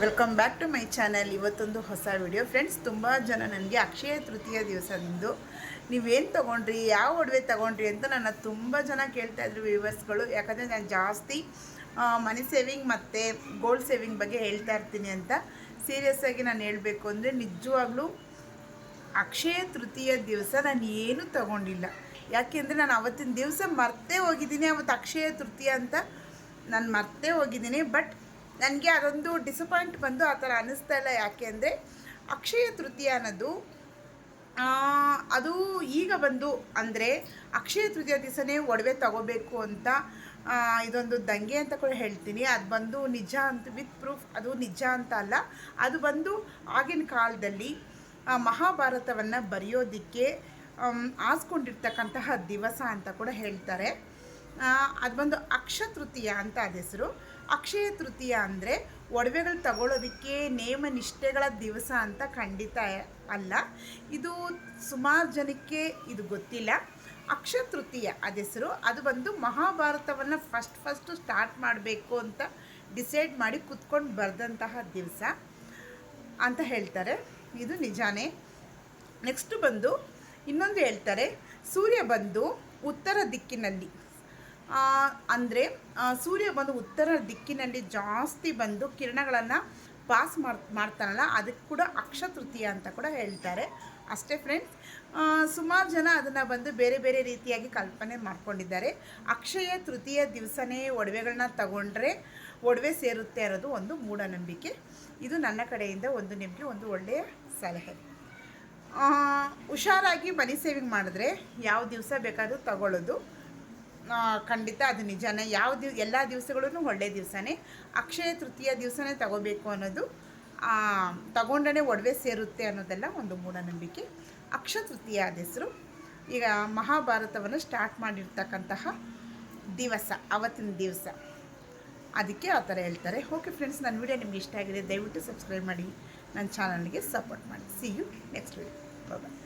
Welcome back to my channel ಇವತ್ತೊಂದು ಹೊಸ video friends ತುಂಬ ಜನ ನನಗೆ ಅಕ್ಷಯ ತೃತೀಯ ದಿವಸದಂದು, ನೀವೇನು ತೊಗೊಂಡ್ರಿ, ಯಾವ ಒಡವೆ ತೊಗೊಂಡ್ರಿ ಅಂತ ನನ್ನ ತುಂಬ ಜನ ಕೇಳ್ತಾ ಇದ್ರು ವ್ಯೂವರ್ಸ್ಗಳು ಯಾಕಂದರೆ ನಾನು ಜಾಸ್ತಿ ಮನಿ ಸೇವಿಂಗ್ ಮತ್ತು ಗೋಲ್ಡ್ ಸೇವಿಂಗ್ ಬಗ್ಗೆ ಹೇಳ್ತಾ ಇರ್ತೀನಿ ಅಂತ ಸೀರಿಯಸ್ ಆಗಿ ನಾನು ಹೇಳಬೇಕು ಅಂದರೆ ನಿಜವಾಗ್ಲೂ ಅಕ್ಷಯ ತೃತೀಯ ದಿವಸ ನಾನು ಏನೂ ತಗೊಂಡಿಲ್ಲ. ಯಾಕೆಂದರೆ ನಾನು ಅವತ್ತಿನ ದಿವಸ ಮರ್ತೇ ಹೋಗಿದ್ದೀನಿ. ಅವತ್ತು ಅಕ್ಷಯ ತೃತೀಯ ಅಂತ ನಾನು ಮರ್ತೇ ಹೋಗಿದ್ದೀನಿ. ಬಟ್ ನನಗೆ ಅದೊಂದು ಡಿಸಪಾಯಿಂಟ್ ಬಂದು ಆ ಥರ ಅನ್ನಿಸ್ತಾ ಇಲ್ಲ ಯಾಕೆ ಅಂದರೆ ಅಕ್ಷಯ ತೃತೀಯ ಅನ್ನೋದು ಅದು ಈಗ ಬಂದು ಅಂದರೆ ಅಕ್ಷಯ ತೃತೀಯ ದಿವಸನೇ ಒಡವೆ ತಗೋಬೇಕು ಅಂತ ಇದೊಂದು ದಂಗೆ ಅಂತ ಕೂಡ ಹೇಳ್ತೀನಿ. ಅದು ಬಂದು ನಿಜ ಅಂತ ವಿತ್ ಪ್ರೂಫ್ ಅದು ನಿಜ ಅಂತ ಅಲ್ಲ. ಅದು ಬಂದು ಆಗಿನ ಕಾಲದಲ್ಲಿ ಮಹಾಭಾರತವನ್ನು ಬರೆಯೋದಕ್ಕೆ ಆಸ್ಕೊಂಡಿರ್ತಕ್ಕಂತಹ ದಿವಸ ಅಂತ ಕೂಡ ಹೇಳ್ತಾರೆ. ಅದು ಬಂದು ಅಕ್ಷ ತೃತೀಯ ಅಂತ ಅದ ಹೆಸರು. ಅಕ್ಷಯ ತೃತೀಯ ಅಂದರೆ ಒಡವೆಗಳು ತಗೊಳ್ಳೋದಕ್ಕೆ ನೇಮ ನಿಷ್ಠೆಗಳ ದಿವಸ ಅಂತ ಖಂಡಿತ ಅಲ್ಲ. ಇದು ಸುಮಾರು ಜನಕ್ಕೆ ಇದು ಗೊತ್ತಿಲ್ಲ. ಅಕ್ಷ ತೃತೀಯ ಅದ ಹೆಸರು. ಅದು ಬಂದು ಮಹಾಭಾರತವನ್ನು ಫಸ್ಟ್ ಫಸ್ಟು ಸ್ಟಾರ್ಟ್ ಮಾಡಬೇಕು ಅಂತ ಡಿಸೈಡ್ ಮಾಡಿ ಕುತ್ಕೊಂಡು ಬರೆದಂತಹ ದಿವಸ ಅಂತ ಹೇಳ್ತಾರೆ. ಇದು ನಿಜಾನೇ. ನೆಕ್ಸ್ಟು ಬಂದು ಇನ್ನೊಂದು ಹೇಳ್ತಾರೆ. ಸೂರ್ಯ ಬಂದು ಉತ್ತರ ದಿಕ್ಕಿನಲ್ಲಿ ಅಂದರೆ ಸೂರ್ಯ ಬಂದು ಉತ್ತರ ದಿಕ್ಕಿನಲ್ಲಿ ಜಾಸ್ತಿ ಬಂದು ಕಿರಣಗಳನ್ನು ಪಾಸ್ ಮಾಡ್, ಮಾಡ್ತಾನಲ್ಲ ಅದಕ್ಕೆ ಕೂಡ ಅಕ್ಷ ತೃತೀಯ ಅಂತ ಕೂಡ ಹೇಳ್ತಾರೆ. ಅಷ್ಟೇ ಫ್ರೆಂಡ್ಸ್ ಸುಮಾರು ಜನ ಅದನ್ನು ಬಂದು ಬೇರೆ ಬೇರೆ ರೀತಿಯಾಗಿ ಕಲ್ಪನೆ ಮಾಡ್ಕೊಂಡಿದ್ದಾರೆ. ಅಕ್ಷಯ ತೃತೀಯ ದಿವಸನೇ ಒಡವೆಗಳನ್ನ ತಗೊಂಡ್ರೆ ಒಡವೆ ಸೇರುತ್ತೆ ಅನ್ನೋದು ಒಂದು ಮೂಢನಂಬಿಕೆ. ಇದು ನನ್ನ ಕಡೆಯಿಂದ ಒಂದು ನಿಮಗೆ ಒಂದು ಒಳ್ಳೆಯ ಸಲಹೆ. ಹುಷಾರಾಗಿ ಮನಿ ಸೇವಿಂಗ್ ಮಾಡಿದ್ರೆ ಯಾವ ದಿವಸ ಬೇಕಾದರೂ ತಗೊಳ್ಳೋದು. ಖಂಡಿತ ಅದು ನಿಜನೇ. ಯಾವ ದಿವ್ ಎಲ್ಲ ದಿವಸಗಳೂ ಒಳ್ಳೆಯ ದಿವಸನೇ. ಅಕ್ಷಯ ತೃತೀಯ ದಿವಸನೇ ತಗೋಬೇಕು ಅನ್ನೋದು ಆ, ತಗೊಂಡೇ ಒಡವೆ ಸೇರುತ್ತೆ ಅನ್ನೋದೆಲ್ಲ ಒಂದು ಮೂಢನಂಬಿಕೆ. ಅಕ್ಷ ತೃತೀಯ ಹೆಸರು ಈಗ ಮಹಾಭಾರತವನ್ನು ಸ್ಟಾರ್ಟ್ ಮಾಡಿರ್ತಕ್ಕಂತಹ ದಿವಸ ಅವತ್ತಿನ ದಿವಸ. ಅದಕ್ಕೆ ಆ ಥರ ಹೇಳ್ತಾರೆ. ಓಕೆ ಫ್ರೆಂಡ್ಸ್ ನನ್ನ ವಿಡಿಯೋ ನಿಮ್ಗೆ ಇಷ್ಟ ಆಗಿದೆ ದಯವಿಟ್ಟು ಸಬ್ಸ್ಕ್ರೈಬ್ ಮಾಡಿ. ನನ್ನ ಚಾನಲ್ಗೆ ಸಪೋರ್ಟ್ ಮಾಡಿ. See you next video bye